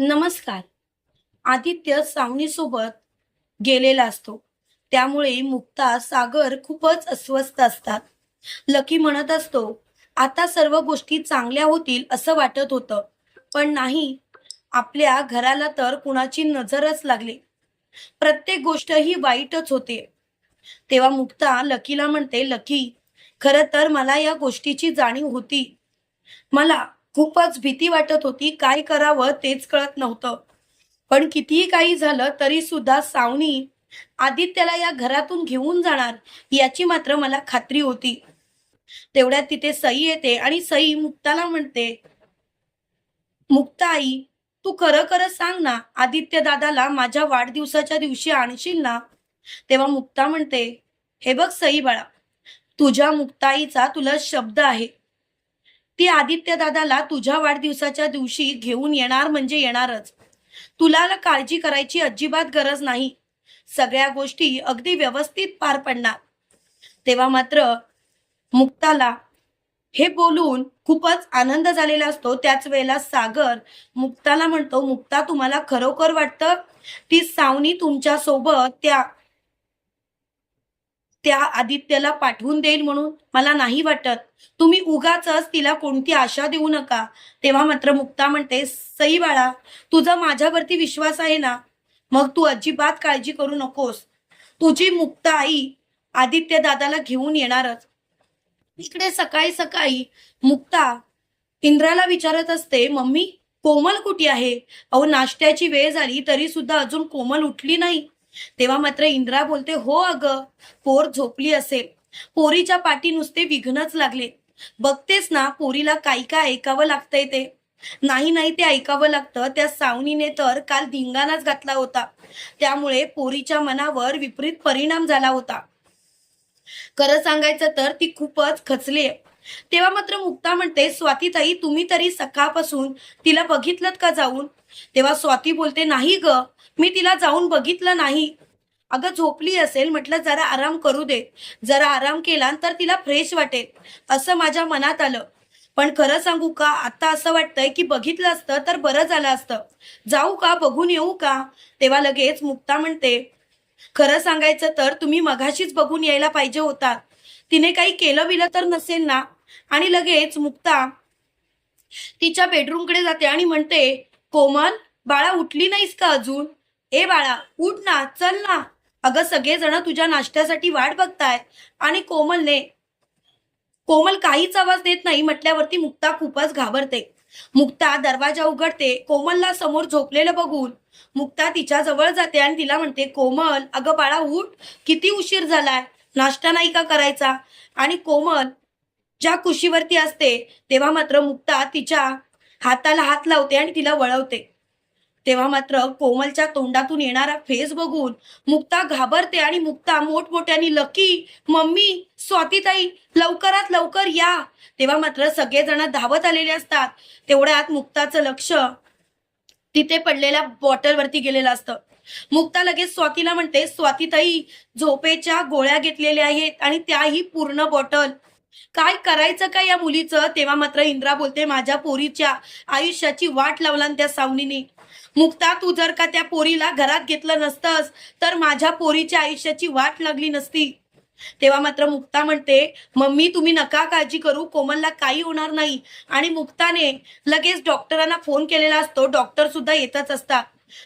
नमस्कार. आदित्य सावनीसोबत गेलेला असतो. त्यामुळे मुक्ता सागर खूपच अस्वस्थ असतात. लकी म्हणत असतो आता सर्व गोष्टी चांगल्या होतील असं वाटत होतं. पण नाही आपल्या घराला तर कुणाची नजरच लागली. प्रत्येक गोष्ट ही वाईटच होते. तेव्हा मुक्ता लकीला म्हणते लकी खरं तर मला या गोष्टीची जाणीव होती. मला खूपच भीती वाटत होती. काय करावं तेच कळत नव्हतं. पण कितीही काही झालं तरी सुद्धा सावनी आदित्यला या घरातून घेऊन जाणार याची मात्र मला खात्री होती. तेवढ्यात तिथे सई येते आणि सई मुक्ताला म्हणते मुक्ता आई तू खरं खरं सांग ना आदित्य दादाला माझ्या वाढदिवसाच्या दिवशी आणशील ना? तेव्हा मुक्ता म्हणते हे बघ सई बाळा तुझ्या मुक्ताईचा तुला शब्द आहे. ती आदित्य दादाला तुझ्या वाढदिवसाच्या दिवशी घेऊन येणार म्हणजे येणारच. तुला काळजी करायची अजिबात गरज नाही. सगळ्या गोष्टी अगदी व्यवस्थित पार पडणार. तेव्हा मात्र मुक्ताला हे बोलून खूपच आनंद झालेला असतो. त्याच वेळेला सागर मुक्ताला म्हणतो मुक्ता तुम्हाला खरोखर वाटतं? ती सावनी तुमच्यासोबत त्या त्या आदित्यला पाठवून देईल म्हणून मला नाही वाटत. तुम्ही उगाच तिला कोणती आशा देऊ नका. तेव्हा मात्र मुक्ता म्हणते सई बाळा तुझा माझ्यावरती विश्वास आहे ना? मग तू अजिबात काळजी करू नकोस. तुझी मुक्ता आई आदित्य दादाला घेऊन येणारच. इकडे सकाळी सकाळी मुक्ता इंद्राला विचारत असते मम्मी कोमल कुठे आहे? अहो नाश्त्याची वेळ झाली तरी सुद्धा अजून कोमल उठली नाही. तेव्हा मात्र इंद्रा बोलते हो अगं पोर झोपली असेल. पोरीच्या पाठी नुसते विघ्नच लागले. बघतेस ना पोरीला काय काय ऐकावं लागतंय ते. नाही नाही ते ऐकावं लागतं. त्या सावनीने तर काल धिंगाणाच घातला होता. त्यामुळे पोरीच्या मनावर विपरीत परिणाम झाला होता. खरं सांगायचं तर ती खूपच खचली तेव्हा मात्र मुक्ता म्हणते स्वातीताई तुम्ही तरी सकाळपासून तिला बघितलं का जाऊन? तेव्हा स्वाती बोलते नाही ग मी तिला जाऊन बघितलं नाही. अगं झोपली असेल म्हटलं जरा आराम करू दे. जरा आराम केला तर तिला फ्रेश वाटेल. असं माझ्या मनात आलं. पण खरं सांगू का आता असं वाटतंय की बघितलं असतं तर बरं झालं असतं. जाऊ का बघून येऊ का? तेव्हा लगेच मुक्ता म्हणते खरं सांगायचं तर तुम्ही मघाशीच बघून यायला पाहिजे होता तिने काही केलं बिलं तर नसेल ना? आणि लगेच मुक्ता तिच्या बेडरूमकडे जाते आणि म्हणते कोमल बाळा उठली नाहीस का अजून? ए बाळा उठ ना चल ना. अगं सगळेजण तुझ्या नाश्त्यासाठी वाट बघताय. आणि कोमलने कोमल काहीच आवाज देत नाही म्हटल्यावरती मुक्ता खूपच घाबरते. मुक्ता दरवाजा उघडते कोमलला समोर झोपलेलं बघून. मुक्ता तिच्या जवळ जाते आणि तिला म्हणते कोमल अगं बाळा उठ. किती उशीर झालाय? नाश्ता नाही का करायचा? आणि कोमल ज्या कुशीवरती असते तेव्हा मात्र मुक्ता तिच्या हाताला हात लावते आणि तिला वळवते. तेव्हा मात्र कोमलच्या तोंडातून येणारा फेस बघून मुक्ता घाबरते आणि मुक्ता मोठमोठ्यानी लकी मम्मी स्वातीताई लवकरात लवकर या. तेव्हा मात्र सगळेजण धावत आलेले असतात. तेवढ्यात मुक्ताचं लक्ष तिथे पडलेल्या बॉटलवरती गेलेलं असतं. मुक्ता लगेच स्वातीला म्हणते स्वातीताई झोपेच्या गोळ्या घेतलेल्या आहेत आणि त्याही पूर्ण बॉटल. काय करायचं काय या मुलीचं? तेव्हा मात्र इंद्रा बोलते माझ्या पोरीच्या आयुष्याची वाट लावला त्या सावनीने. मुक्ता तू जर का त्या पोरीला घरात घेतलं नसतंस तर माझ्या पोरीच्या आयुष्याची वाट लागली नसती. तेव्हा मात्र मुक्ता म्हणते मम्मी तुम्ही नका काळजी करू कोमलला काही होणार नाही. आणि मुक्ताने लगेच डॉक्टरांना फोन केलेला असतो. डॉक्टर सुद्धा येतच असतात.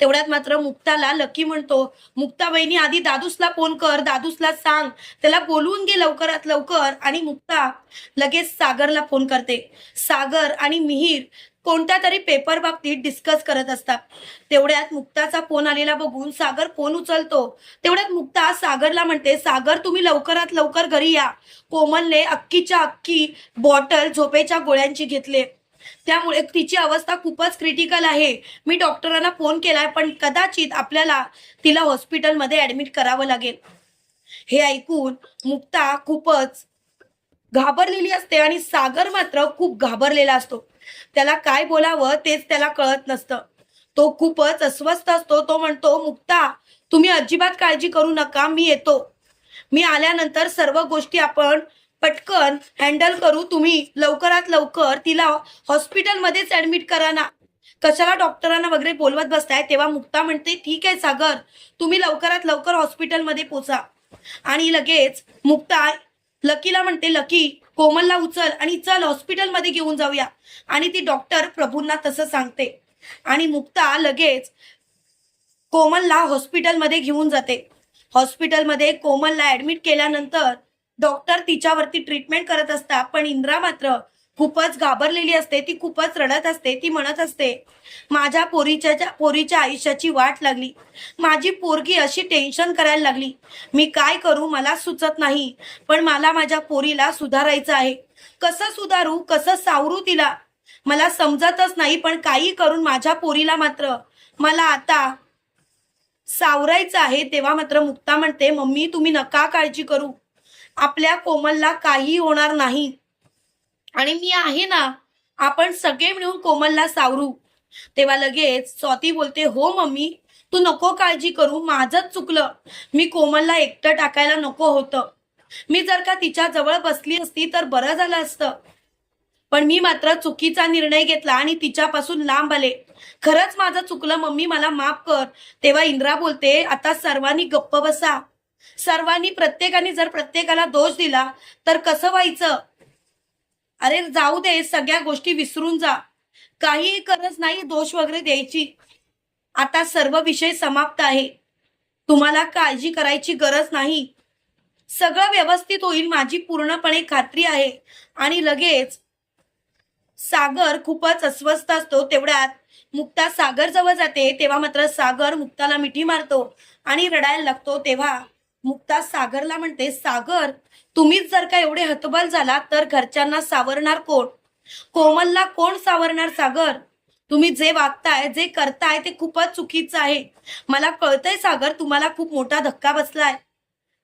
तेवढ्यात मात्र मुक्ताला लकी म्हणतो मुक्ता बहिणी आधी दादूसला फोन कर दादूसला सांग. त्याला बोलवून घे लवकरात लवकर. आणि मुक्ता लगेच सागरला फोन करते. सागर आणि मिहीर कोणत्या तरी पेपर बाबतीत डिस्कस करत असतात. तेवढ्यात मुक्ताचा फोन आलेला बघून सागर फोन उचलतो. तेवढ्यात मुक्ता सागरला म्हणते सागर तुम्ही लवकरात लवकर घरी या. कोमलने अक्कीच्या अक्की बॉटल झोपेच्या गोळ्यांची घेतले. त्यामुळे तिची अवस्था खूपच क्रिटिकल आहे. मी डॉक्टरांना फोन केलाय पण कदाचित आपल्याला तिला हॉस्पिटलमध्ये ऍडमिट करावं लागेल. हे ऐकून मुक्ता खूपच घाबरलेली असते आणि सागर मात्र खूप घाबरलेला असतो. त्याला काय बोलावं तेच त्याला कळत नसतं. तो खूपच अस्वस्थ असतो. तो म्हणतो मुक्ता तुम्ही अजिबात काळजी करू नका मी येतो. मी आल्यानंतर सर्व गोष्टी आपण पटकन हँडल करू तुम्ही. लवकरात लवकर तिला हॉस्पिटलमध्येच ऍडमिट करा ना. कशाला डॉक्टरांना वगैरे बोलवत बसताय? तेव्हा मुक्ता म्हणते ठीक आहे सागर तुम्ही लवकरात लवकर हॉस्पिटलमध्ये पोचा. आणि लगेच मुक्ता लकीला म्हणते लकी कोमलला उचल आणि चल हॉस्पिटलमध्ये घेऊन जाऊया. आणि ती डॉक्टर प्रभूंना तसं सांगते. आणि मुक्ता लगेच कोमलला हॉस्पिटलमध्ये घेऊन जाते. हॉस्पिटलमध्ये कोमलला ऍडमिट केल्यानंतर डॉक्टर तिच्यावरती ट्रीटमेंट करत असतात पण इंद्रा मात्र खूपच घाबरलेली असते ती खूपच रडत असते ती म्हणत असते माझ्या पोरीच्या पोरीच्या आयुष्याची वाट लागली. माझी पोरगी अशी टेन्शन करायला लागली. मी काय करू मला सुचत नाही पण मला माझ्या पोरीला सुधारायचं आहे. कसं सुधारू कसं सावरू तिला? मला समजतच नाही पण काही करून माझ्या पोरीला मात्र मला आता सावरायचं आहे. तेव्हा मात्र मुक्ता म्हणते मम्मी तुम्ही नका काळजी करू. आपल्या कोमलला काही होणार नाही. आणि मी आहे ना आपण सगळे मिळून कोमलला सावरू. तेव्हा लगेच स्वाती बोलते हो मम्मी तू नको काळजी करू माझंच चुकलं. मी कोमलला एकटं टाकायला नको होतं. मी जर का तिच्या जवळ बसली असती तर बरं झालं असतं. पण मी मात्र चुकीचा निर्णय घेतला आणि तिच्यापासून लांब आले. खरंच माझं चुकलं मम्मी मला माफ कर. तेव्हा इंद्रा बोलते आता सर्वांनी गप्प बसा. सर्वांनी प्रत्येकाने जर प्रत्येकाला दोष दिला तर कसं व्हायचं? अरे जाऊ दे सगळ्या गोष्टी विसरून जा. काही गरज नाही दोष वगैरे द्यायची. आता सर्व विषय समाप्त आहे. तुम्हाला काळजी करायची गरज नाही. सगळं व्यवस्थित होईल माझी पूर्णपणे खात्री आहे. आणि लगेच सागर खूपच अस्वस्थ असतो तेवढ्यात. मुक्ता सागर जवळ जाते तेव्हा मात्र सागर मुक्ताला मिठी मारतो आणि रडायला लागतो तेव्हा. मुक्ता सागरला म्हणते सागर तुम्हीच जर का एवढे हतबल झाला तर घरच्यांना सावरणार कोण? कोमलला कोण सावरणार सागर? तुम्ही जे वागताय जे करताय ते खूपच चुकीचं आहे. मला कळतंय सागर तुम्हाला खूप मोठा धक्का बसलाय.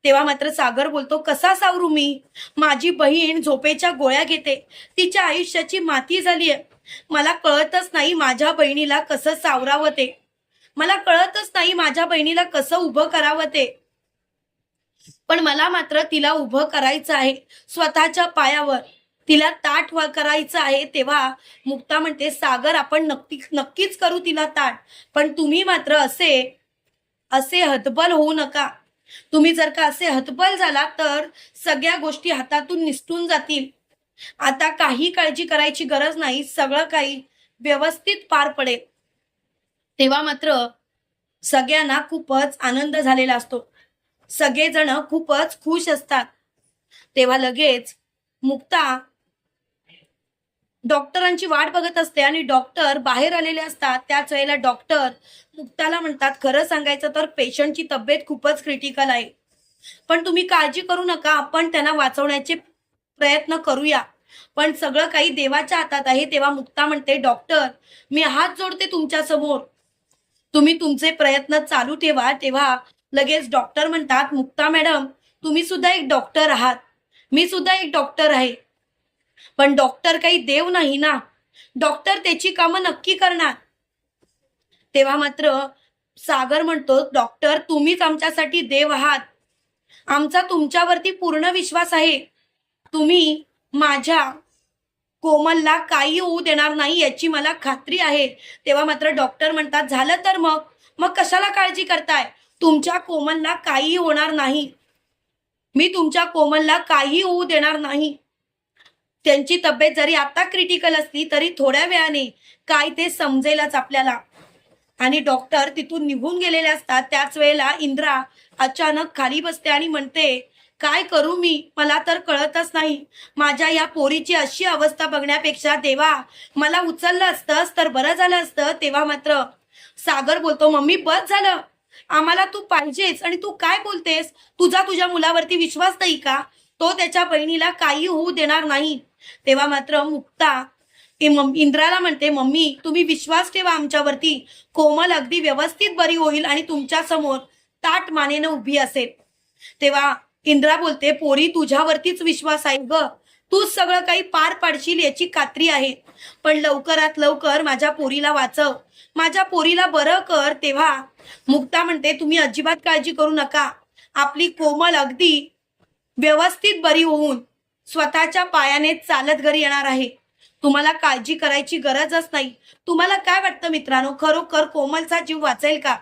तेव्हा मात्र सागर बोलतो कसा सावरू मी? माझी बहीण झोपेच्या गोळ्या घेते. तिच्या आयुष्याची माती झालीय मला कळतच नाही माझ्या बहिणीला कसं सावरावं ते. मला कळतच नाही माझ्या बहिणीला कसं उभं करावं ते. पण मला मात्र तिला उभं करायचं आहे स्वतःच्या पायावर. तिला ताट करायचं आहे तेव्हा मुक्ता म्हणते सागर आपण नक्की नक्कीच करू तिला ताट. पण तुम्ही मात्र असे असे हतबल होऊ नका. तुम्ही जर का असे हतबल झाला तर सगळ्या गोष्टी हातातून निसटून जातील. आता काही काळजी करायची गरज नाही सगळं काही व्यवस्थित पार पडेल. तेव्हा मात्र सगळ्यांना खूपच आनंद झालेला असतो. सगळेजण खूपच खुश असतात. तेव्हा लगेच मुक्ता डॉक्टरांची वाट बघत असते आणि डॉक्टर बाहेर आलेले असतात. त्याच वेळेला डॉक्टर मुक्ताला म्हणतात खरं सांगायचं तर पेशंटची तब्येत खूपच क्रिटिकल आहे. पण तुम्ही काळजी करू नका आपण त्यांना वाचवण्याचे प्रयत्न करूया. पण सगळं काही देवाच्या हातात आहे. तेव्हा मुक्ता म्हणते डॉक्टर मी हात जोडते तुमच्यासमोर तुम्ही तुमचे प्रयत्न चालू ठेवा. तेव्हा लगेच डॉक्टर म्हणतात मुक्ता मॅडम तुम्ही सुद्धा एक डॉक्टर आहात. मी सुद्धा एक डॉक्टर आहे. पण डॉक्टर काही देव नाही ना. डॉक्टर त्याची कामं नक्की करणार. तेव्हा मात्र सागर म्हणतो डॉक्टर तुम्हीच आमच्यासाठी देव आहात. आमचा तुमच्यावरती पूर्ण विश्वास आहे. तुम्ही माझ्या कोमलला काही होऊ देणार नाही याची मला खात्री आहे. तेव्हा मात्र डॉक्टर म्हणतात झालं तर मग? मग कशाला काळजी करताय? तुमच्या कोमलला काही होणार नाही. मी तुमच्या कोमलला काही होऊ देणार नाही. त्यांची तब्येत जरी आता क्रिटिकल असली तरी थोड्या वेळाने काय ते समजेलच आपल्याला. आणि डॉक्टर तिथून निघून गेलेले असतात. त्याच वेळेला इंद्रा अचानक खाली बसते आणि म्हणते काय करू मी? मला तर कळतच नाही. माझ्या या पोरीची अशी अवस्था बघण्यापेक्षा देवा मला उचललं असतंस तर बरं झालं असतं तेव्हा मात्र. सागर बोलतो मम्मी बस झालं. आम्हाला तू पाहिजेस आणि तू काय बोलतेस? तुझा तुझ्या मुलावरती विश्वास नाही का? तो त्याच्या बहिणीला काही होऊ देणार नाही. तेव्हा मात्र मुक्ता इंद्राला म्हणते मम्मी तुम्ही विश्वास ठेवा आमच्यावरती. कोमल अगदी व्यवस्थित बरी होईल आणि तुमच्यासमोर ताट मानेनं उभी असेल. तेव्हा इंद्रा बोलते पोरी तुझ्यावरतीच विश्वास आहे ग. तूच सगळं काही पार पाडशील याची खात्री आहे. पण लवकरात लवकर माझ्या पोरीला वाचव. माझ्या पोरीला बरं कर तेव्हा. मुक्ता म्हणते तुम्ही अजिबात काळजी करू नका. आपली कोमल अगदी व्यवस्थित बरी होऊन स्वतःच्या पायाने चालत घरी येणार आहे. तुम्हाला काळजी करायची गरजच नाही. तुम्हाला काय वाटतं मित्रांनो? खरोखर कोमलचा जीव वाचेल का?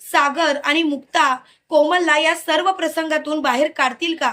सागर आणि मुक्ता कोमलला या सर्व प्रसंगातून बाहेर काढतील का?